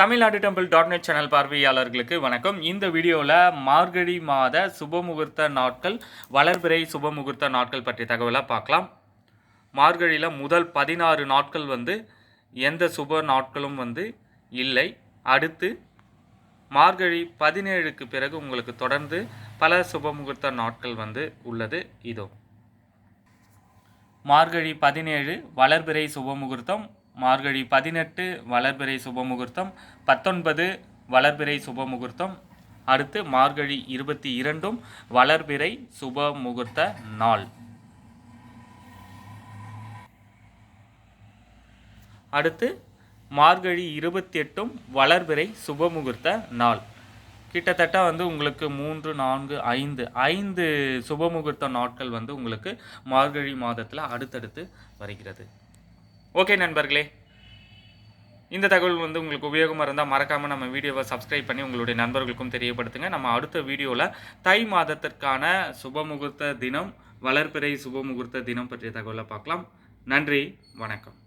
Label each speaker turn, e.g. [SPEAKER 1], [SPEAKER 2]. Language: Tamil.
[SPEAKER 1] Tamil Nadu temple dot net channel பார்வையாளர்களுக்கு வணக்கம். இந்த வீடியோவில் மார்கழி மாத சுபமுகூர்த்த நாட்கள் வளர்பிறை சுபமுகூர்த்த நாட்கள் பற்றிய தகவலை பார்க்கலாம். மார்கழியில் முதல் பதினாறு நாட்கள் வந்து எந்த சுப நாட்களும் வந்து இல்லை. அடுத்து மார்கழி பதினேழுக்கு பிறகு உங்களுக்கு தொடர்ந்து பல சுபமுகூர்த்த நாட்கள் வந்து உள்ளது. இதோ. மார்கழி பதினேழு வளர்பிறை சுபமுகூர்த்தம் மார்கழி பதினெட்டு வளர்பிறை சுபமுகூர்த்தம். பத்தொன்பது வளர்பிறை சுபமுகூர்த்தம். அடுத்து மார்கழி இருபத்தி இரண்டும் வளர்பிறை சுபமுகூர்த்த நாள். அடுத்து மார்கழி இருபத்தி எட்டும் வளர்பிறை சுபமுகூர்த்த நாள். கிட்டத்தட்ட வந்து உங்களுக்கு மூன்று நான்கு ஐந்து ஐந்து சுபமுகூர்த்த நாட்கள் வந்து உங்களுக்கு மார்கழி மாதத்தில் அடுத்தடுத்து வருகிறது. ஓகே நண்பர்களே. இந்த தகவல் வந்து உங்களுக்கு உபயோகமாக இருந்தால் மறக்காமல் நம்ம வீடியோவை சப்ஸ்கிரைப் பண்ணி உங்களுடைய நண்பர்களுக்கும் தெரியப்படுத்துங்க. நம்ம அடுத்த வீடியோவில் தை மாதத்திற்கான சுபமுகூர்த்த தினம் வளர்பிறை சுபமுகூர்த்த தினம் பற்றிய தகவலை பார்க்கலாம். நன்றி வணக்கம்.